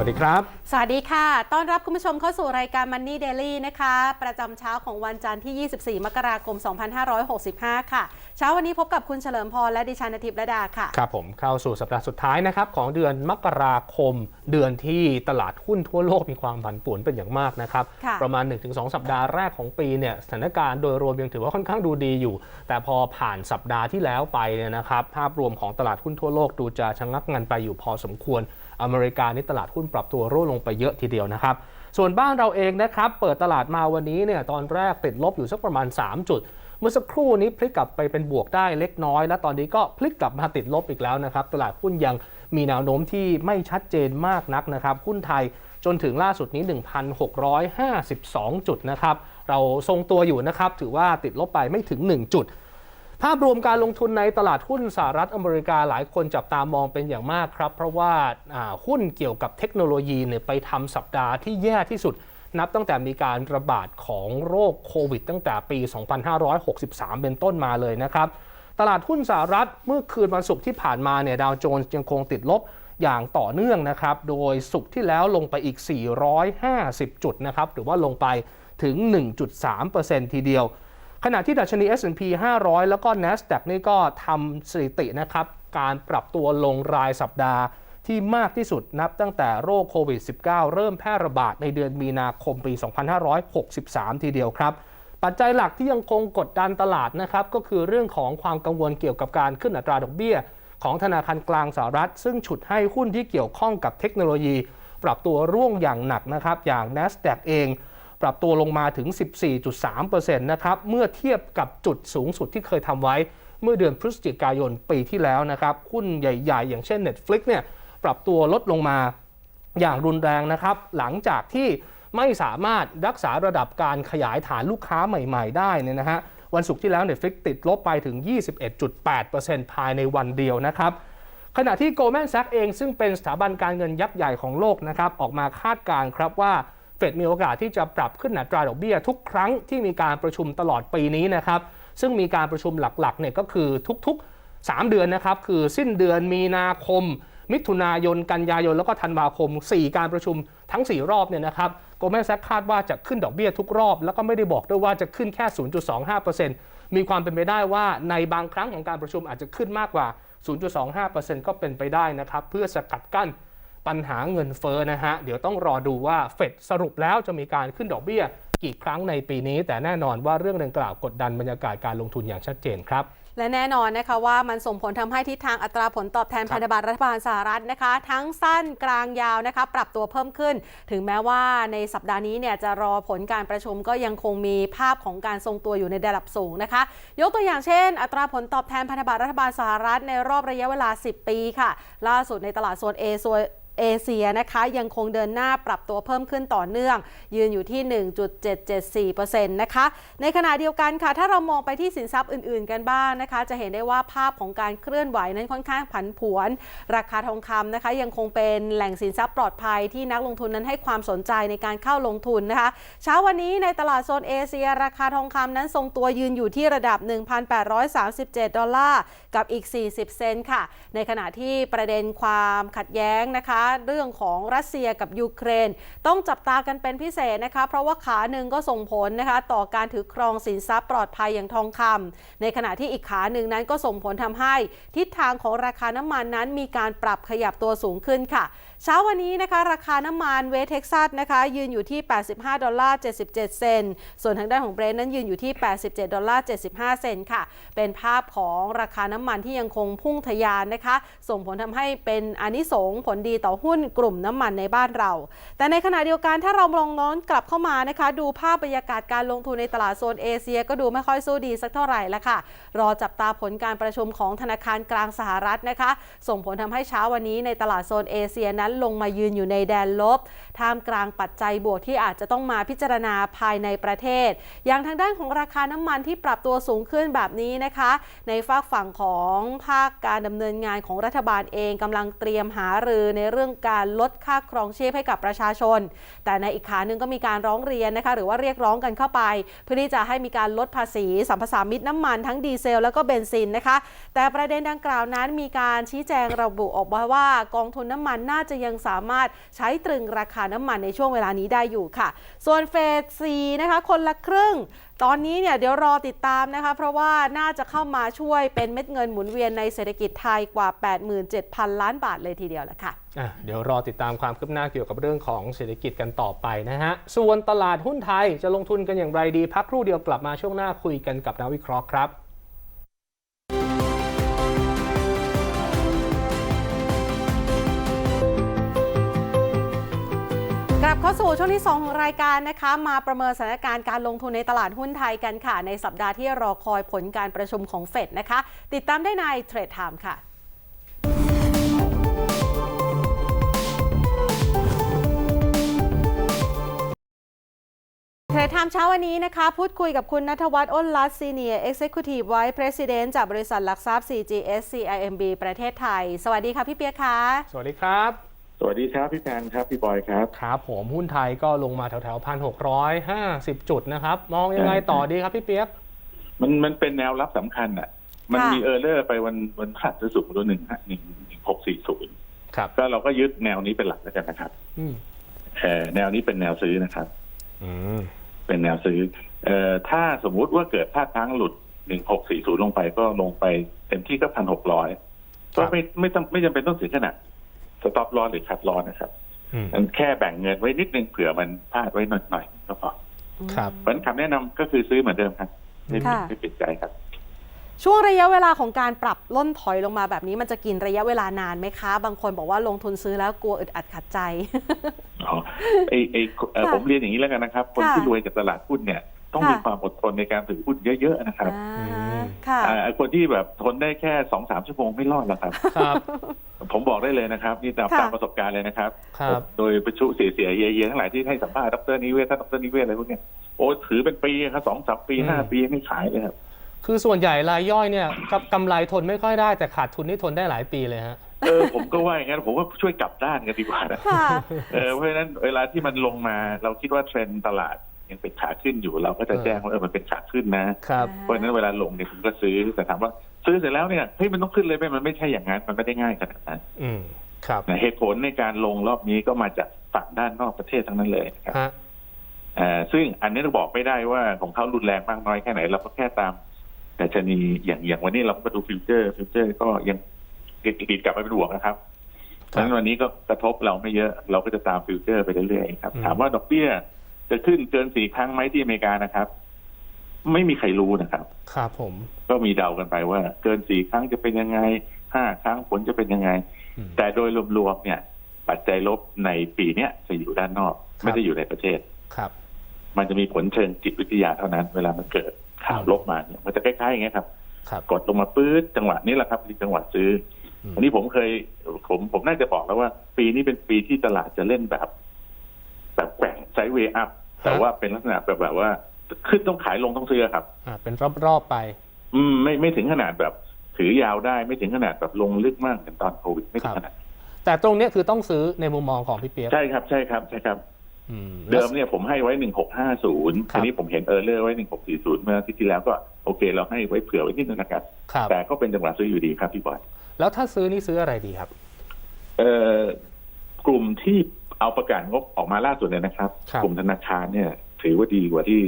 วัสดีครับ สวัสดีค่ะ ต้อนรับคุณผู้ชมเข้าสู่รายการ Money Daily นะคะ ประจำเช้าของวันจันทร์ที่ 24 มกราคม 2565 ค่ะ เช้าวันนี้พบกับคุณเฉลิมพรและดิฉันนทิพย์ระดาค่ะ ครับผมเข้าสู่สัปดาห์สุดท้ายนะครับของเดือนมกราคม เดือนที่ตลาดหุ้นทั่วโลกมีความผันผวนเป็นอย่างมากนะครับ ค่ะประมาณ 1-2 สัปดาห์แรกของปีเนี่ยสถานการณ์โดยรวมยังถือว่าค่อนข้างดูดีอยู่ แต่พอผ่านสัปดาห์ที่แล้วไปเนี่ยนะครับภาพรวมของตลาดหุ้นทั่วโลกดูจะชะงักงันไปอยู่พอสมควร อเมริกานี่ตลาดหุ้นปรับตัวร่วงลงไปเยอะทีเดียวนะครับ ส่วนบ้านเราเองนะครับ เปิดตลาดมาวันนี้เนี่ยตอนแรกติดลบอยู่สักประมาณ 3 จุด เมื่อสักครู่นี้พลิกกลับไปเป็นบวกได้เล็กน้อย และตอนนี้ก็พลิกกลับมาติดลบอีกแล้วนะครับ ตลาดหุ้นยังมีแนวโน้มที่ไม่ชัดเจนมากนักนะครับ หุ้นไทยจนถึงล่าสุดนี้ 1,652 จุดนะครับ เราทรงตัวอยู่นะครับ ถือว่าติดลบไปไม่ถึง 1 จุด ภาพรวมการลงทุนในตลาดหุ้นสหรัฐอเมริกาหลายคนจับตามองเป็นอย่างมากครับ เพราะว่าาหุ้นเกี่ยวกับเทคโนโลยีเนี่ยไปทำสัปดาห์ที่แย่ที่สุด นับตั้งแต่มีการระบาดของโรคโควิดตั้งแต่ปี 2563 เป็นต้นมาเลยนะครับ ตลาดหุ้นสหรัฐเมื่อคืนวันศุกร์ที่ผ่านมาเนี่ยดาวโจนส์ยังคงติดลบอย่างต่อเนื่องนะครับ โดยศุกร์ที่แล้วลงไปอีก 450 จุดนะครับ หรือว่าลงไปถึง 1.3%ทีเดียว ขณะที่ดัชนี S&P 500 แล้วก็ NASDAQ นี่ก็ทำสถิตินะครับ การปรับตัวลงรายสัปดาห์ที่มากที่สุดนับตั้งแต่โรคโควิด -19 เริ่มแพร่ระบาดในเดือนมีนาคมปี 2563 ทีเดียวครับ ปัจจัยหลักที่ยังคงกดดันตลาดนะครับ ก็คือเรื่องของความกังวลเกี่ยวกับการขึ้นอัตราดอกเบี้ย ของธนาคารกลางสหรัฐ ซึ่งฉุดให้หุ้นที่เกี่ยวข้องกับเทคโนโลยี ปรับตัวร่วงอย่างหนักนะครับอย่าง NASDAQ เอง ปรับตัวลงมาถึง 14.3%นะครับเมื่อเทียบกับจุดสูงสุดที่เคยทำไว้เมื่อเดือนพฤศจิกายนปีที่แล้วนะครับหุ้นใหญ่ๆ อย่างเช่น Netflix เนี่ยปรับตัวลดลงมาอย่างรุนแรงนะครับ หลังจากที่ไม่สามารถรักษาระดับการขยายฐานลูกค้าใหม่ๆ ได้เนี่ยนะฮะวันศุกร์ที่แล้ว Netflix ติดลบไปถึง 21.8%ภายในวันเดียวนะครับขณะที่ Goldman Sachs เองซึ่งเป็นสถาบันการเงินยักษ์ใหญ่ของโลกนะครับออกมาคาดการณ์ครับว่า เฟดมีโอกาสที่จะปรับขึ้นอัตราดอกเบี้ยทุกครั้งที่มีการประชุมตลอดปีนี้นะครับ ซึ่งมีการประชุมหลักๆเนี่ยก็คือทุกๆ 3 เดือนนะครับ คือสิ้นเดือนมีนาคม มิถุนายน กันยายน แล้วก็ธันวาคม 4 การประชุมทั้ง 4 รอบเนี่ยนะครับโกลแมนแซกคาดว่าจะขึ้นดอกเบี้ยทุกรอบ แล้วก็ไม่ได้บอกด้วยว่าจะขึ้นแค่ 0.25%มีความเป็นไปได้ว่าในบางครั้งของการประชุมอาจจะขึ้นมากกว่า 0.25%ก็เป็นไปได้นะครับ เพื่อสกัดกั้น ปัญหาเงินเฟ้อนะฮะ เดี๋ยวต้องรอดูว่าเฟดสรุปแล้วจะมีการขึ้นดอกเบี้ยกี่ครั้งในปีนี้ แต่แน่นอนว่าเรื่องดังกล่าวกดดันบรรยากาศการลงทุนอย่างชัดเจนครับและแน่นอนนะคะว่ามันส่งผลทำให้ทิศทางอัตราผลตอบแทนพันธบัตรรัฐบาลสหรัฐนะคะ ทั้งสั้นกลางยาวนะคะ ปรับตัวเพิ่มขึ้น ถึงแม้ว่าในสัปดาห์นี้เนี่ยจะรอผลการประชุมก็ยังคงมีภาพของการทรงตัวอยู่ในระดับสูงนะคะ ยกตัวอย่างเช่น อัตราผลตอบแทนพันธบัตรรัฐบาลสหรัฐในรอบระยะเวลา 10 ปีค่ะ ล่าสุดในตลาดโซนเอโซ เอเชียนะคะยังคงเดินหน้าปรับตัวเพิ่มขึ้นต่อเนื่อง ยืนอยู่ที่ 1.774%นะคะในขณะเดียวกันค่ะถ้าเรามองไปที่สินทรัพย์อื่นๆ กันบ้างนะคะ จะเห็นได้ว่าภาพของการเคลื่อนไหวนั้นค่อนข้างผันผวน ราคาทองคำนะคะยังคงเป็นแหล่งสินทรัพย์ปลอดภัยที่นักลงทุนนั้นให้ความสนใจในการเข้าลงทุนนะคะ เช้าวันนี้ในตลาดโซนเอเชีย ราคาทองคำนั้นทรงตัวยืนอยู่ที่ระดับ 1,837 ดอลลาร์กับอีก 40 เซนต์ค่ะ ในขณะที่ประเด็นความขัดแย้งนะคะเรื่องของรัสเซียกับยูเครน ต้องจับตากันเป็นพิเศษนะคะ เพราะว่าขาหนึ่งก็ส่งผลนะคะ ต่อการถือครองสินทรัพย์ปลอดภัยอย่างทองคำในขณะที่อีกขาหนึ่งนั้นก็ส่งผลทำให้ ทิศทางของราคาน้ำมันนั้นมีการปรับขยับตัวสูงขึ้นค่ะเช้าวันนี้นะคะ ราคาน้ำมันเวสเท็กซัสนะคะ ยืนอยู่ที่ 85 ดอลลาร์ 77 เซนส่วนทางด้านของเบรนท์นั้นยืนอยู่ที่ 87 ดอลลาร์ 75 เซนค่ะ เป็นภาพของราคาน้ำมันที่ยังคงพุ่งทะยานนะคะ ส่งผลทำให้เป็นอนิสงส์ผลดีต่อหุ้นกลุ่มน้ำมันในบ้านเรา แต่ในขณะเดียวกันถ้าเราลองน้อนกลับเข้ามานะคะ ดูภาพบรรยากาศการลงทุนในตลาดโซนเอเชีย ก็ดูไม่ค่อยสู้ดีสักเท่าไหร่ละค่ะ รอจับตาผลการประชุมของธนาคารกลางสหรัฐนะคะ ส่งผลทำให้เช้าวันนี้ในตลาดโซนเอเชียนั้นลงมายืนอยู่ในแดนลบ ท่ามกลางปัจจัยบวกที่อาจจะต้องมาพิจารณาภายในประเทศ อย่างทางด้านของราคาน้ำมันที่ปรับตัวสูงขึ้นแบบนี้นะคะ ในฝากฝั่งของภาคการดำเนินงานของรัฐบาลเองกำลังเตรียมหารือในเรื่องรื่องการลดค่าครองชีพให้กับประชาชน แต่ในอีกขาหนึ่งก็มีการร้องเรียนนะคะหรือว่าเรียกร้องกันเข้าไป เพื่อที่จะให้มีการลดภาษีสัมปทามิตรน้ำมันทั้งดีเซล แล้วก็เบนซินนะคะ แต่ประเด็นดังกล่าวนั้นมีการชี้แจงระบุออกมาว่ากองทุนน้ำมันน่าจะยังสามารถใช้ตรึงราคาน้ำมันในช่วงเวลานี้ได้อยู่ค่ะ ส่วนเฟส4นะคะคนละครึ่ง ตอนนี้เนี่ยเดี๋ยวรอติดตามนะคะ เพราะว่าน่าจะเข้ามาช่วยเป็นเม็ดเงินหมุนเวียนในเศรษฐกิจไทยกว่า 87,000 ล้านบาทเลยทีเดียวแหละค่ะะเดี๋ยวรอติดตามความคืบหน้าเกี่ยวกับเรื่องของเศรษฐกิจกันต่อไปนะฮะ ส่วนตลาดหุ้นไทยจะลงทุนกันอย่างไรดี พักครู่เดียวกลับมาช่วงหน้าคุยกันกับนักวิเคราะห์ครับ ลับเข้าสู่ช่วงที่ 2 ของรายการนะคะ มาประเมินสถานการณ์การลงทุนในตลาดหุ้นไทยกันค่ะ ในสัปดาห์ที่รอคอยผลการประชุมของเฟดนะคะ ติดตามได้ในเทรดไทม์ค่ะเทรดไทม์เช้าวันนี้นะคะ พูดคุยกับคุณนัทวัฒน์อ้นรัตซีเนียเอ็กเซคิวทีฟไวท์ประธานจากบริษัทหลักทรัพย์ CGS CIMB ประเทศไทย สวัสดีค่ะพี่เปียค่ะ สวัสดีครับ สวัสดีครับพี่แพนครับพี่บอยครับครับ ผมหุ้นไทยก็ลงมาแถวๆพันหกร้อยห้าสิบจุดนะครับ มองยังไงต่อดีครับพี่เปียกมันมันเป็นแนวรับสำคัญอะ มันมีเออร์เลอร์ไปวันวันพฤหัสสุกร์ตัวหนึ่งฮะหนึ่งหนึ่งหกสี่ศูนย์ครับก็เราก็ยึดแนวนี้เป็นหลักแล้วกันนะครับอืมเออแนวนี้เป็นแนวซื้อนะครับอืมเป็นแนวซื้อ เอ่อถ้าสมมุติว่าเกิดพลาดพลั้งหลุดหนึ่งหกสี่ศูนย์ลงไปก็ลงไปเต็มที่ก็พันหกร้อยก็ไม่ไม่ต้องไม่จำเป็นต้องถึงขนาด สต็อปลอหรือคัดลอนะครับอืมมันแค่แบ่งเงินไว้นิดนึงเผื่อมันพลาดไว้หน่อยๆก็พอครับเพราะฉะนั้นคำแนะนำก็คือซื้อเหมือนเดิมครับไม่ค่ะไม่ปิดใจครับ ช่วงระยะเวลาของการปรับล่นถอยลงมาแบบนี้มันจะกินระยะเวลานานไหมคะ บางคนบอกว่าลงทุนซื้อแล้วกลัวอึดอัดขัดใจอ๋อไอไอเอ่อค่ะผมเรียนอย่างนี้แล้วกันนะครับ คนค่ะที่รวยจากตลาดหุ้นเนี่ย ต้องค่ะมีความอดทนในการถือหุ้นเยอะ ๆ นะครับอ่าอืมค่ะอ่าคนที่แบบทนได้แค่สองสามชั่วโมงไม่รอดหรอกครับครับผมบอกได้เลยนะครับ นี่ตามค่ะตามประสบการณ์เลยนะครับครับโดยประชุเสียเสียๆเยๆทั้งหลายที่ให้สัมภาษณ์ดรนิเวศท่านดรนิเวศอะไรพวกเนี้ยโอ้ถือเป็นปีครับสองสามปีอืมห้าปีไม่ขายเลยครับคือส่วนใหญ่รายย่อยเนี่ยกับกำไรทนไม่ค่อยได้แต่ขาดทุนนี่ทนได้หลายปีเลยฮะเออผมก็ว่าอย่างนั้นผมว่าช่วยกลับด้านกันดีกว่านะค่ะเออเพราะฉะนั้นเวลาที่มันลงมาเราคิดว่าเทรนด์ตลาด ยังเป็นขาขึ้นอยู่เราก็จะแจ้งว่าเออมันเป็นขาขึ้นนะ ครับ เพราะฉะนั้นเวลาลงเนี่ยคุณก็ซื้อแต่ถามว่าซื้อเสร็จแล้วเนี่ยเฮ้ยมันต้องขึ้นเลยไหมมันไม่ใช่อย่างนั้นมันไม่ได้ง่ายขนาดนั้นอืมครับนะเหตุผลในการลงรอบนี้ก็มาจากฝั่งด้านนอกประเทศทั้งนั้นเลยนะครับฮะเอ่อซึ่งอันนี้เราบอกไม่ได้ว่าของเขารุนแรงมากน้อยแค่ไหน เราก็แค่ตามแต่ชนีอย่างอย่างวันนี้เราก็ดูฟิวเจอร์ฟิวเจอร์ก็ยังติดกลับมาเป็นบวกนะครับเพราะฉะนั้นวันนี้ก็กระทบเราไม่เยอะ เราก็จะตามฟิวเจอร์ไปเรื่อยๆครับอืมถามว่าดอกเบี้ย จะขึ้นเกินสี่ครั้งไหมที่อเมริกานะครับ ไม่มีใครรู้นะครับ ครับผม ก็มีเดากันไปว่า เกินสี่ครั้งจะเป็นยังไงห้าครั้งผลจะเป็นยังไงอืมแต่โดยรวมๆเนี่ย ปัจจัยลบในปีเนี้ยจะอยู่ด้านนอกครับไม่ได้อยู่ในประเทศครับ มันจะมีผลเชิงจิตวิทยาเท่านั้น เวลามันเกิดข่าวลบมาเนี่ยมันจะคล้ายๆอย่างเงี้ยครับครับกดลงมาปื๊ดจังหวะนี้แหละครับที่จังหวะซื้ออมอันนี้ผมเคย ผมผมน่าจะบอกแล้วว่า ปีนี้เป็นปีที่ตลาดจะเล่นแบบ แบบแกว่งไซด์เวย์อัพ แต่ว่าเป็นลักษณะแบบแบบว่า ขึ้นต้องขายลงต้องซื้อครับ อ่า เป็นรอบๆไป อืมไม่ไม่ถึงขนาดแบบ ถือยาวได้ไม่ถึงขนาดแบบลงลึกมากเหมือนตอนโควิดไม่ถึงขนาดแต่ตรงเนี้ยคือต้องซื้อในมุมมองของพี่เปียกใช่ครับใช่ครับใช่ครับอืมเดิมเนี่ยผมให้ไว้หนึ่งหกห้าศูนย์ครับทีนี้ผมเห็นเออร์เลอร์ไว้หนึ่งหกสี่ศูนย์เมื่ออาทิตย์ที่แล้วก็โอเค เราให้ไว้เผื่อไว้นิดนึงนะครับครับ แต่ก็เป็นจังหวะซื้ออยู่ดีครับพี่บอยแล้วถ้าซื้อนี่ซื้ออะไรดีครับ เอ่อกลุ่มที่ เอาประกาศงบออกมาล่าสุดเนี่ยนะครับครับ กลุ่มธนาคารเนี่ย ถือว่าดีกว่าที่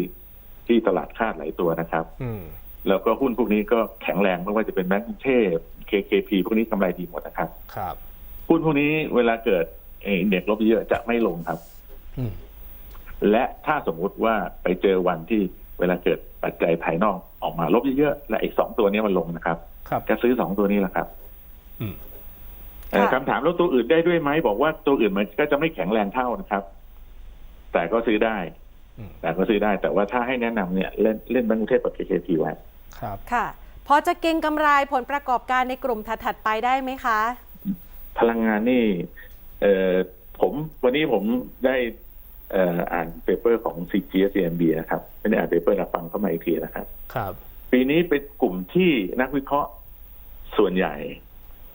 ที่ตลาดคาดหลายตัวนะครับอืมแล้วก็หุ้นพวกนี้ก็แข็งแรงไม่ว่าจะเป็นแบงก์กรุงเทพ KKP พวกนี้กำไรดีหมดนะครับ ครับหุ้นพวกนี้เวลาเกิดเอ่อเด็กลบเยอะจะไม่ลงครับอืมและถ้าสมมุติว่าไปเจอวันที่เวลาเกิดปัจจัยภายนอกออกมาลบเยอะๆและอีกสองตัวนี้มันลงนะครับครับจะซื้อสองตัวนี้แหละครับอืมเอ่อ ค่ะคำถามแล้วตัวอื่นได้ด้วยไหมบอกว่าตัวอื่นมันก็จะไม่แข็งแรงเท่านะครับ แต่ก็ซื้อได้อืมแต่ก็ซื้อได้แต่ว่าถ้าให้แนะนำเนี่ยเล่นเล่นแบงก์กรุงเทพกับ KKP ไว้ครับ ค่ะพอจะเก็งกำไรผลประกอบการในกลุ่มถัดๆไปได้ไหมคะ พลังงานนี่เอ่อผมวันนี้ผมได้เอ่ออ่านเปเปอร์ของ CGSMB นะครับไม่ได้อ่านเปเปอร์นะฟังเข้ามาอีกทีนะครับ ครับ ปีนี้เป็นกลุ่มที่นักวิเคราะห์ส่วนใหญ่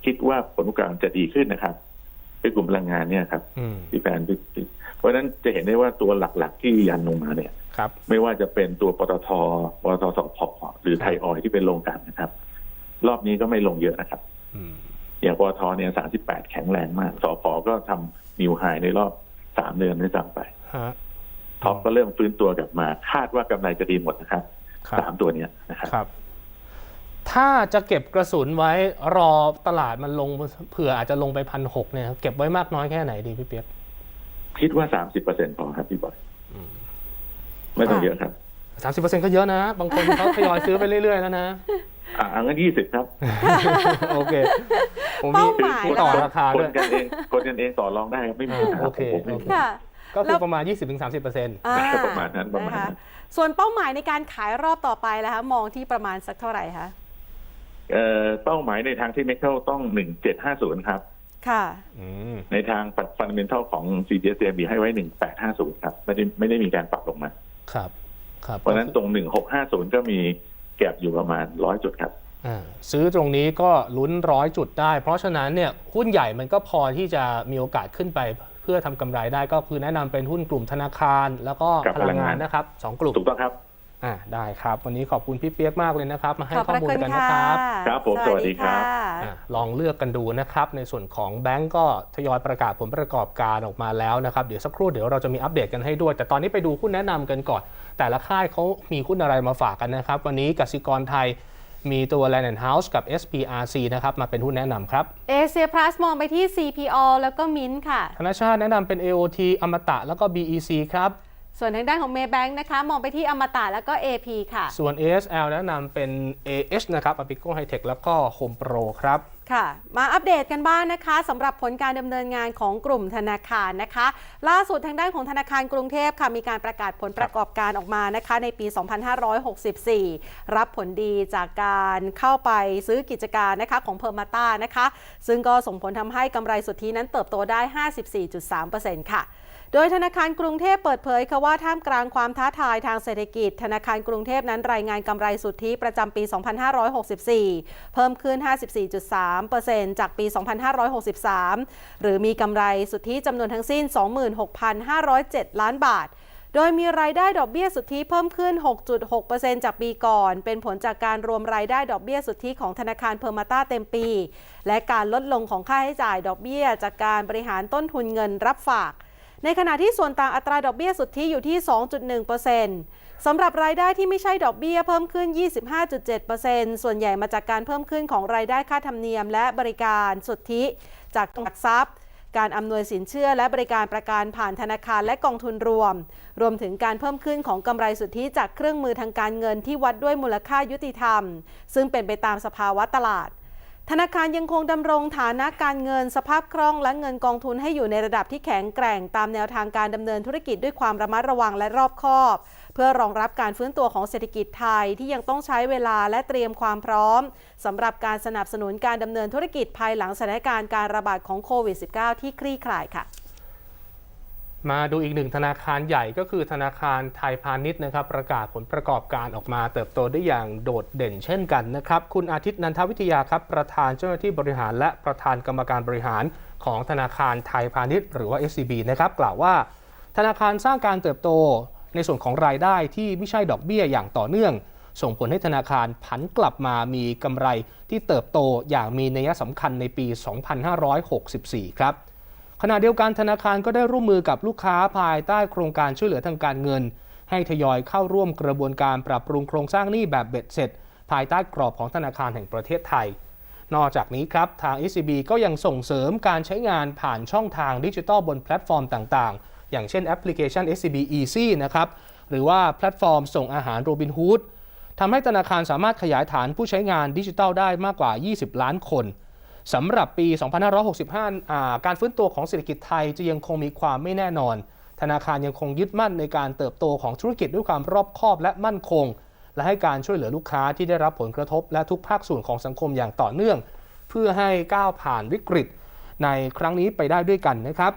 คิดว่าผลประกอบการจะดีขึ้นนะครับเป็นกลุ่มพลังงานเนี่ยครับอืมที่แฟนที่เพราะฉะนั้นจะเห็นได้ว่าตัวหลักๆ ที่ยันลงมาเนี่ยครับ ไม่ว่าจะเป็นตัวปตทปตทสพหรือไทยออยล์ที่เป็นโรงกลั่นนะครับ รอบนี้ก็ไม่ลงเยอะนะครับอืมอย่างปตทเนี่ยสาสิบแปดแข็งแรงมากสพก็ทำนิวไฮในรอบสามเดือนด้วยซ้ำไปฮะท็อปก็เริ่มฟื้นตัวกลับมา คาดว่ากำไรจะดีหมดนะครับครับสามตัวเนี้ยนะครับครับ ถ้าจะเก็บกระสุนไว้รอตลาดมันลงเผื่ออาจจะลงไปพันหกเนี่ยเก็บไว้มากน้อยแค่ไหนดีพี่เปียกคิดว่าสามสิบเปอร์เซ็นต์พอครับพี่บอยอืมไม่ต้องเยอะครับสามสิบเปอร์เซ็นต์ก็เยอะนะ บางคนเขาทยอยซื้อไปเรื่อย ๆ แล้วนะ อ่างั้นยี่สิบครับ โอเค ผมเป้ามีหมายต่อราคาคด้วนยกันเองคนกันเองต่อรองได้ครับไม่มีปัญหาโอเคผมไม่โอมีเคค่ะก็แล้คือวประมาณ 20-30%เปอร์เซ็นต์อ่าประมาณนั้นประมาณนั้นคส่วนเป้าหมายในการขายรอบต่อไปแล้วคะมองที่ประมาณสักเท่าไหร่คะ เอ่อเป้าหมายในทางที่เมทัลต้องหนึ่งเจ็ดห้าศูนย์ครับ ค่ะอืมในทางฟันเดเมนทัลของ CGS มีให้ไว้หนึ่งแปดห้าศูนย์ครับ ไม่ได้ไม่ได้มีการปรับลงมา ครับ ครับเพราะฉะนั้นตรงหนึ่งหกห้าศูนย์ก็มีแก็บอยู่ประมาณร้อยจุดครับอ่าซื้อตรงนี้ก็ลุ้นร้อยจุดได้ เพราะฉะนั้นเนี่ยหุ้นใหญ่มันก็พอที่จะมีโอกาสขึ้นไปเพื่อทำกำไรได้ก็คือแนะนำเป็นหุ้นกลุ่มธนาคาร แล้วก็กับพลังงานพลังงานนะครับสองกลุ่มถูกต้องครับ อ่าได้ครับ วันนี้ขอบคุณพี่เปียกมากเลยนะครับ มาให้ขอบข้อพระมูลคุณกันค่ะนะครับครับผมสวัสดีครับะอะลองเลือกกันดูนะครับ ในส่วนของแบงก์ก็ทยอยประกาศผลประกอบการออกมาแล้วนะครับ เดี๋ยวสักครู่เดี๋ยวเราจะมีอัปเดตกันให้ด้วย แต่ตอนนี้ไปดูหุ้นแนะนำกันก่อน แต่ละค่ายเขามีหุ้นอะไรมาฝากกันนะครับ วันนี้กสิกรไทยมีตัว Land House กับ SPRC นะครับ มาเป็นหุ้นแนะนำครับ เอเชียพลัสมองไปที่ CPO แล้วก็มินค่ะ ธนาชาติแนะนำเป็น AOT อมตะแล้วก็ BEC ครับ ส่วนทางด้านของ Maybank นะคะ มองไปที่อมตะแล้วก็ AP ค่ะ ส่วน ASL แนะนำเป็น AH นะครับ Apico Hightech แล้วก็ Home Pro ครับ ค่ะ มาอัปเดตกันบ้างนะคะสำหรับผลการดำเนินงานของกลุ่มธนาคารนะคะ ล่าสุดทางด้านของธนาคารกรุงเทพค่ะ มีการประกาศผลประกอบการออกมานะคะ ในปี 2564 รับผลดีจากการเข้าไปซื้อกิจการนะคะของเพอร์มาต้านะคะ ซึ่งก็ส่งผลทำให้กำไรสุทธินั้นเติบโตได้ 54.3%ค่ะ โดยธนาคารกรุงเทพเปิดเผยค่ะว่าท่ามกลางความท้าทายทางเศรษฐกิจ ธนาคารกรุงเทพนั้นรายงานกำไรสุทธิประจำปี 2564 เพิ่มขึ้น 54.3%จากปี 2563 หรือมีกำไรสุทธิจำนวนทั้งสิ้น 26,507 ล้านบาทโดยมีรายได้ดอกเบี้ยสุทธิเพิ่มขึ้น 6.6%จากปีก่อน เป็นผลจากการรวมรายได้ดอกเบี้ยสุทธิของธนาคารเพอร์มาต้าเต็มปี และการลดลงของค่าใช้จ่ายดอกเบี้ย จากการบริหารต้นทุนเงินรับฝาก ในขณะที่ส่วนต่างอัตราดอกเบี้ยสุทธิอยู่ที่ 2.1%สำหลับรายได้ที่ไม่ใช่ดอกเบี้ยเพิ่มขึ้น 25.7%ส่วนใหญ่มาจากการเพิ่มขึ้นของรายได้ค่าธรรมเนียม และบริการสุทธิจากหลักทรัพย์ การอำนวยสินเชื่อและบริการประกันผ่านธนาคารและกองทุนรวม รวมถึงการเพิ่มขึ้นของกำไรสุทธิจากเครื่องมือทางการเงินที่วัดด้วยมูลค่ายุติธรรม ซึ่งเป็นไปตามสภาวะตลาด ธนาคารยังคงดำรงฐานะการเงินสภาพคล่องและเงินกองทุนให้อยู่ในระดับที่แข็งแกร่ง ตามแนวทางการดำเนินธุรกิจด้วยความระมัดระวังและรอบคอบ เพื่อรองรับการฟื้นตัวของเศรษฐกิจไทยที่ยังต้องใช้เวลาและเตรียมความพร้อมสำหรับการสนับสนุนการดำเนินธุรกิจภายหลังสถานการณ์การระบาดของโควิด -19 ที่คลี่คลายค่ะ มาดูอีกหนึ่งธนาคารใหญ่ก็คือธนาคารไทยพาณิชย์นะครับ ประกาศผลประกอบการออกมาเติบโตได้อย่างโดดเด่นเช่นกันนะครับ คุณอาทิตย์นันทวิทยาครับ ประธานเจ้าหน้าที่บริหาร และประธานกรรมการบริหารของธนาคารไทยพาณิชย์ หรือว่า SCB นะครับ กล่าวว่า ธนาคารสร้างการเติบโตในส่วนของรายได้ที่ไม่ใช่ดอกเบี้ยอย่างต่อเนื่อง ส่งผลให้ธนาคารผันกลับมามีกำไรที่เติบโตอย่างมีนัยสำคัญในปี 2564 ครับ ขณะเดียวกันธนาคารก็ได้ร่วมมือกับลูกค้าภายใต้โครงการช่วยเหลือทางการเงิน ให้ทยอยเข้าร่วมกระบวนการปรับปรุงโครงสร้างหนี้แบบเบ็ดเสร็จ ภายใต้กรอบของธนาคารแห่งประเทศไทย นอกจากนี้ครับทาง ECB ก็ยังส่งเสริมการใช้งานผ่านช่องทางดิจิทัลบนแพลตฟอร์มต่างๆ อย่างเช่นแอปพลิเคชัน SCB Easy นะครับหรือว่าแพลตฟอร์มส่งอาหาร Robinhood ทำให้ธนาคารสามารถขยายฐานผู้ใช้งานดิจิทัลได้มากกว่า 20 ล้านคน สำหรับปี 2565าการฟื้นตัวของเศรษฐกิจไทยจะยังคงมีความไม่แน่นอน ธนาคารยังคงยึดมั่นในการเติบโตของธุรกิจด้วยความรอบคอบและมั่นคง และให้การช่วยเหลือลูกค้าที่ได้รับผลกระทบและทุกภาคส่วนของสังคมอย่างต่อเนื่อง เพื่อให้ก้าวผ่านวิกฤต ในครั้งนี้ไปได้ด้วยกันนะครับ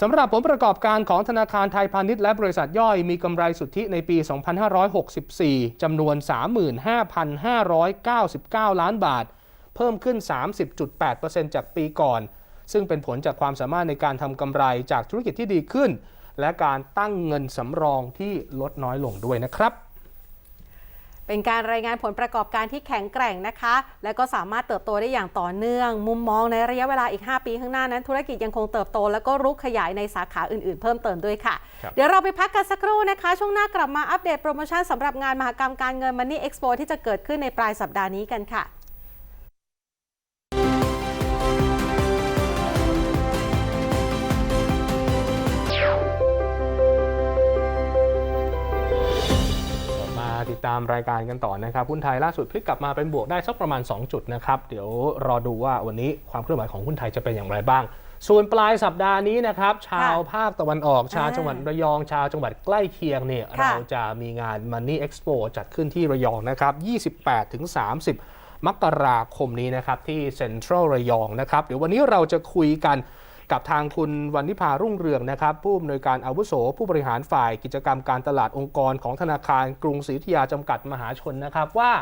สำหรับผลประกอบการของธนาคารไทยพาณิชย์และบริษัทย่อยมีกำไรสุทธิในปี 2564 จำนวน 35,599 ล้านบาท เพิ่มขึ้น 30.8%จากปีก่อน ซึ่งเป็นผลจากความสามารถในการทำกำไรจากธุรกิจที่ดีขึ้น และการตั้งเงินสำรองที่ลดน้อยลงด้วยนะครับเป็นการรายงานผลประกอบการที่แข็งแกร่งนะคะ และก็สามารถเติบโตได้อย่างต่อเนื่อง มุมมองในระยะเวลาอีก 5 ปีข้างหน้านั้น ธุรกิจยังคงเติบโต แล้วก็รุกขยายในสาขาอื่นๆ เพิ่มเติมด้วยค่ะครับเดี๋ยวเราไปพักกันสักครู่นะคะ ช่วงหน้ากลับมาอัปเดตโปรโมชั่นสำหรับงานมหกรรมการเงิน Money Expo ที่จะเกิดขึ้นในปลายสัปดาห์นี้กันค่ะ ติดตามรายการกันต่อนะครับหุ้นไทยล่าสุดพลิกกลับมาเป็นบวกได้สักประมาณ 2 จุดนะครับเดี๋ยวรอดูว่าวันนี้ความเคลื่อนไหวของหุ้นไทยจะเป็นอย่างไรบ้าง ส่วนปลายสัปดาห์นี้นะครับชาวภาคตะวันออกชาวจังหวัดระยองชาวจังหวัดใกล้เคียงเนี่ยค่ะเราจะมีงาน Money Expo จัดขึ้นที่ระยองนะครับ 28ถึง30 มกราคมนี้นะครับที่เซ็นทรัลระยองนะครับเดี๋ยววันนี้เราจะคุยกัน กับทางคุณวันนิพารุ่งเรืองนะครับ ผู้อำนวยการอาวุโส ผู้บริหารฝ่ายกิจกรรมการตลาดองค์กรของธนาคารกรุงศรีอยุธยาจำกัดมหาชนนะครับว่า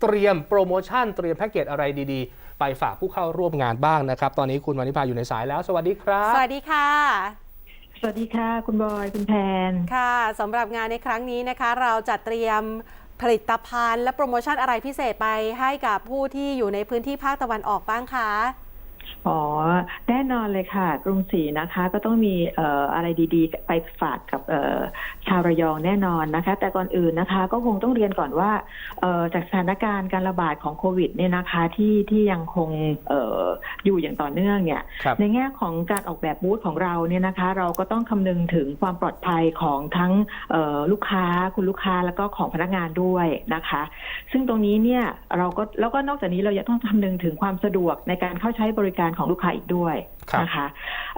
เตรียมโปรโมชั่นเตรียมแพ็กเกจอะไรดีๆ ไปฝากผู้เข้าร่วมงานบ้างนะครับ ตอนนี้คุณวันนิพาอยู่ในสายแล้ว สวัสดีครับ สวัสดีค่ะ สวัสดีค่ะ คุณบอยคุณแพนค่ะสำหรับงานในครั้งนี้นะคะ เราจัดเตรียมผลิตภัณฑ์และโปรโมชั่นอะไรพิเศษไปให้กับผู้ที่อยู่ในพื้นที่ภาคตะวันออกบ้างคะ อ๋อแน่นอนเลยค่ะ กรุงศรีนะคะก็ต้องมีเอ่ออะไรดีๆ ไปฝากกับเอ่อชาวระยองแน่นอนนะคะ แต่ก่อนอื่นนะคะ ก็คงต้องเรียนก่อนว่าเอ่อจากสถานการณ์การระบาดของโควิดเนี่ยนะคะที่ที่ยังคงเอ่ออยู่อย่างต่อเนื่องเนี่ยครับ ในแง่ของการออกแบบบูธของเราเนี่ยนะคะ เราก็ต้องคำนึงถึงความปลอดภัยของทั้งเอ่อลูกค้าคุณลูกค้าแล้วก็ของพนักงานด้วยนะคะ ซึ่งตรงนี้เนี่ยเราก็แล้วก็นอกจากนี้เรายังต้องคำนึงถึงความสะดวกในการเข้าใช้บริการของลูกค้าอีกด้วยครับนะคะ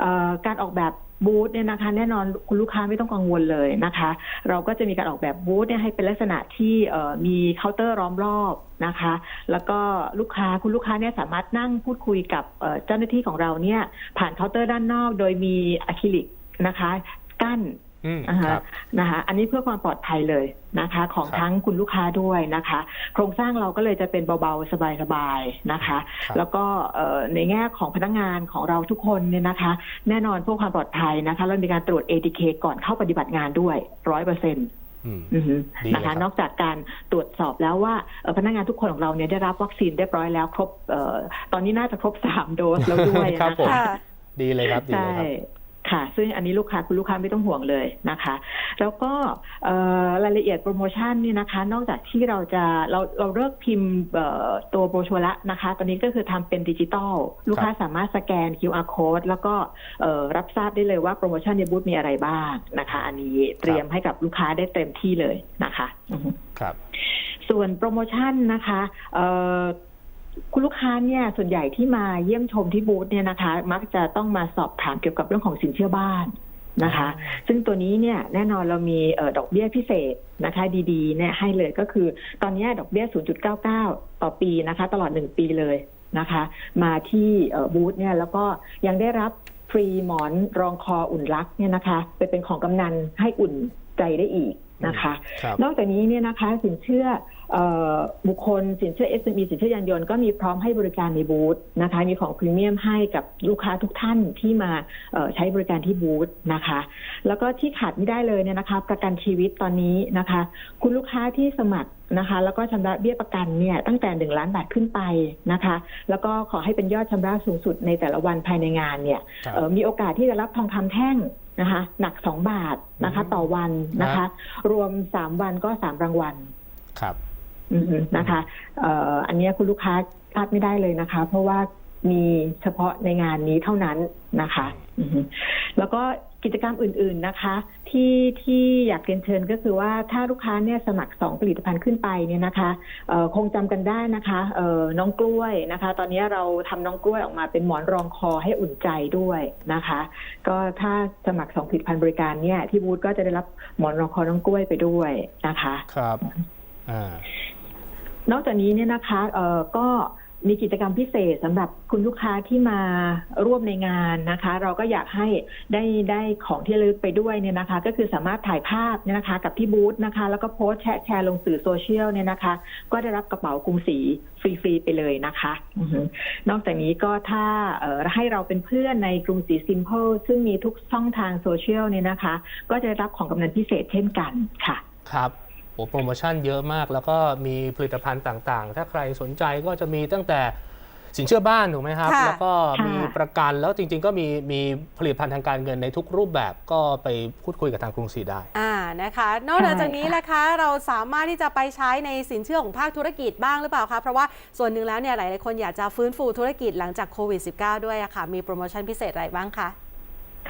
เอ่อการออกแบบบูธเนี่ยนะคะแน่นอนคุณลูกค้าไม่ต้องกังวลเลยนะคะ เราก็จะมีการออกแบบบูธเนี่ยให้เป็นลักษณะที่เอ่อมีเคาน์เตอร์ล้อมรอบนะคะ แล้วก็ลูกค้าคุณลูกค้าเนี่ยสามารถนั่งพูดคุยกับเอ่อเจ้าหน้าที่ของเราเนี่ยผ่านเคาน์เตอร์ด้านนอก โดยมีอะคริลิกนะคะกั้น อืมอ่าคฮะรับนะคะอันนี้เพื่อความปลอดภัยเลยนะคะ ของครับทั้งคุณลูกค้าด้วยนะคะ โครงสร้างเราก็เลยจะเป็นเบาๆ สบายๆนะคะครับแล้วก็เอ่อในแง่ของพนักงานของเราทุกคนเนี่ยนะคะ แน่นอนเพื่อความปลอดภัยนะคะเรามีการตรวจ ATK ก่อนเข้าปฏิบัติงานด้วยร้อยเปอร์เซ็นต์อืมอือฮึดีเลยนะครัคะบนอกจากการตรวจสอบแล้วว่าเอ่อพนักงานทุกคนของเราเนี่ยได้รับวัคซีนเรียบร้อยแล้วครบเอ่อตอนนี้น่าจะครบสามโดสแล้วด้วยครับนะผมคะค่ะดีเลยครับดีใช่เลยครับ ค่ะ ซึ่งอันนี้ลูกค้าคุณลูกค้าไม่ต้องห่วงเลยนะคะ แล้วก็เอ่อรายละเอียดโปรโมชั่นเนี่ยนะคะ นอกจากที่เราจะเราเราเลิกพิมพ์เอ่อตัวโบรชัวร์ละนะคะ ตอนนี้ก็คือทำเป็นดิจิตอลลูกค้าสามารถสแกน QR code แล้วก็เอ่อรับทราบได้เลยว่าโปรโมชั่นในบูธมีอะไรบ้างนะคะ อันนี้เตรียมให้กับลูกค้าได้เต็มที่เลยนะคะอือฮึครับ ส่วนโปรโมชั่นนะคะเอ่อ คุณลูกค้าเนี่ยส่วนใหญ่ที่มาเยี่ยมชมที่บูธเนี่ยนะคะ มักจะต้องมาสอบถามเกี่ยวกับเรื่องของสินเชื่อบ้านนะคะ ซึ่งตัวนี้เนี่ยแน่นอนเรามีเอ่อดอกเบี้ยพิเศษนะคะ ดีๆเนี่ยให้เลยก็คือ ตอนนี้ดอกเบี้ย 0.99 ต่อปีนะคะ ตลอด 1 ปีเลยนะคะ มาที่เอ่อบูธเนี่ยแล้วก็ยังได้รับฟรีหมอนรองคออุ่นรักเนี่ยนะคะไปเป็นของกำนันให้อุ่นใจได้อีกนะคะครับนอกจากนี้เนี่ยนะคะสินเชื่อเออ บุคคลสินเชื่อ SME สินเชื่อยานยนต์ก็มีพร้อมให้บริการในบูธนะคะ มีของพรีเมียมให้กับลูกค้าทุกท่านที่มาเอ่อใช้บริการที่บูธนะคะ แล้วก็ที่ขาดไม่ได้เลยเนี่ยนะคะ ประกันชีวิตตอนนี้นะคะ คุณลูกค้าที่สมัครนะคะ แล้วก็ชำระเบี้ยประกันเนี่ยตั้งแต่หนึ่งล้านบาทขึ้นไปนะคะ แล้วก็ขอให้เป็นยอดชำระสูงสุดในแต่ละวันภายในงานเนี่ยครับเอ่อมีโอกาสที่จะรับทองคำแท่งนะคะหนักสองบาทนะคะอืมต่อวันนะครัคะบรวมสามวันก็สามรางวัลครับอือฮึ นะคะอันนี้คุณลูกค้าพลาดไม่ได้เลยนะคะ เพราะว่ามีเฉพาะในงานนี้เท่านั้นนะคะแล้วก็กิจกรรมอื่นๆนะคะ ที่ที่อยากเรียนเชิญก็คือว่าถ้าลูกค้าเนี่ยสมัครสองผลิตภัณฑ์ขึ้นไปเนี่ยนะคะคงจำกันได้นะคะน้องกล้วยนะคะ ตอนนี้เราทำน้องกล้วยออกมาเป็นหมอนรองคอให้อุ่นใจด้วยนะคะ ก็ถ้าสมัครสองผลิตภัณฑ์บริการเนี่ยที่บูธก็จะได้รับหมอนรองคอน้องกล้วยไปด้วยนะคะ ครับอ่า นอกจากนี้เนี่ยนะคะเอ่อก็มีกิจกรรมพิเศษสำหรับคุณลูกค้าที่มาร่วมในงานนะคะ เราก็อยากให้ได้ได้ของที่ระลึกไปด้วยเนี่ยนะคะ ก็คือสามารถถ่ายภาพเนี่ยนะคะ กับที่บูธนะคะ แล้วก็โพสต์แชร์แชร์ลงสื่อโซเชียลเนี่ยนะคะ ก็ได้รับกระเป๋ากรุงศรีฟรี ๆ ไปเลยนะคะอนอกจากนี้ก็ถ้าให้เราเป็นเพื่อนในกรุงศรีซิม p พ e ซึ่งมีทุกช่องทางโซเชียลเนี่ยนะคะ ก็จะได้รับของกำนันพิเศษเช่นกันค่ะ ครับ โอ้โปรโมชั่นเยอะมาก แล้วก็มีผลิตภัณฑ์ต่างๆ ถ้าใครสนใจก็จะมีตั้งแต่สินเชื่อบ้านถูกไหมครับ ค่ะแล้วก็ค่ะมีประกันแล้วจริง ๆ ก็มีมีผลิตภัณฑ์ทางการเงินในทุกรูปแบบก็ไปพูดคุยกับทางกรุงศรีได้ อ่านะคะ นอกเหนือจากนี้ใช่ค่ะ นะคะ เราสามารถที่จะไปใช้ในสินเชื่อของภาคธุรกิจบ้างหรือเปล่าคะเพราะว่าส่วนหนึ่งแล้วเนี่ยหลาย ๆ คนอยากจะฟื้นฟูธุรกิจหลังจากโควิด -19 ด้วยอะค่ะ มีโปรโมชั่นพิเศษอะไรบ้างคะ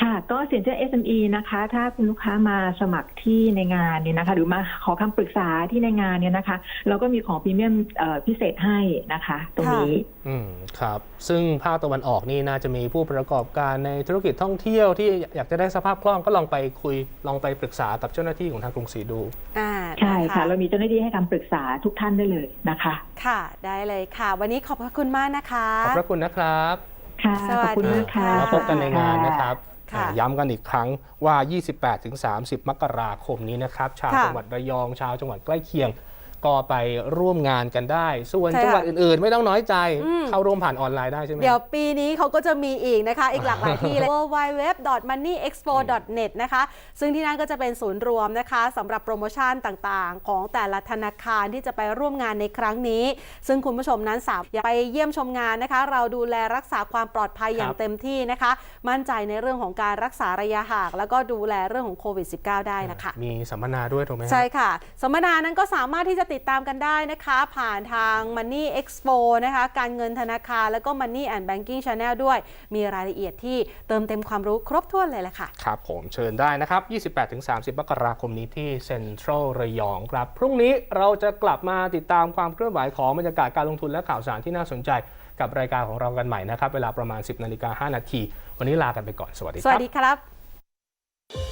ค่ะ ก็สินเชื่อ SME นะคะ ถ้าคุณลูกค้ามาสมัครที่ในงานเนี่ยนะคะ หรือมาขอคำปรึกษาที่ในงานเนี่ยนะคะ เราก็มีของพรีเมียมเอ่อพิเศษให้นะคะ ตรงนี้อืมครับ ซึ่งภาคตะวันออกนี่น่าจะมีผู้ประกอบการในธุรกิจท่องเที่ยวที่อยากจะได้สภาพคล่องก็ลองไปคุยลองไปปรึกษากับเจ้าหน้าที่ของทางกรุงศรีดูอ่าใช่นค่ะ เรามีเจ้าหน้าที่ให้คำปรึกษาทุกท่านได้เลยนะคะ ค่ะ ได้เลยค่ะ วันนี้ขอบพระคุณมากนะคะ ขอบพระคุณนะครับค่ะสขวัอสบคุณดีมากค่ะค่ะแล้วพบกันในงานนะครับค่ะอ่า ย้ำกันอีกครั้งว่า 28-30 มกราคมนี้นะครับ ชาวค่ะจังหวัดระยอง ชาวจังหวัดใกล้เคียง ก็ไปร่วมงานกันได้ ส่วนใช่ค่ะจังหวัดอื่นๆ ไม่ต้องน้อยใจอืมเข้าร่วมผ่านออนไลน์ได้ใช่ไหมเดี๋ยวปีนี้เขาก็จะมีอีกนะคะ อีกหลากหลายที่เลย www.moneyexpo.net นะคะ ซึ่งที่นั่นก็จะเป็นศูนย์รวมนะคะสำหรับโปรโมชั่นต่างๆ ของแต่ละธนาคารที่จะไปร่วมงานในครั้งนี้ ซึ่งคุณผู้ชมนั้นสามารถไปเยี่ยมชมงานนะคะ เราดูแลรักษาความปลอดภัยอย่างเต็มที่นะคะ มั่นใจในเรื่องของการรักษาระยะห่างแล้วก็ดูแลเรื่องของโควิด -19 ได้นะคะมีสัมมนาด้วยถูกไหมฮะใช่ค่ะสัมมนานั้นก็สามารถที่จะติดตามกันได้นะคะ ผ่านทาง Money Expo นะคะ การเงินธนาคาร แล้วก็ Money and Banking Channel ด้วย มีรายละเอียดที่เติมเต็มความรู้ครบถ้วนเลยแหละค่ะ ครับผมเชิญได้นะครับ 28-30 มกราคมนี้ที่เซ็นทรัลระยองครับ พรุ่งนี้เราจะกลับมาติดตามความเคลื่อนไหวของบรรยากาศการลงทุนและข่าวสารที่น่าสนใจกับรายการของเรากันใหม่นะครับ เวลาประมาณ 10นาฬิกา5นาที วันนี้ลากันไปก่อน สวัสดีสควัรัสบดีครับ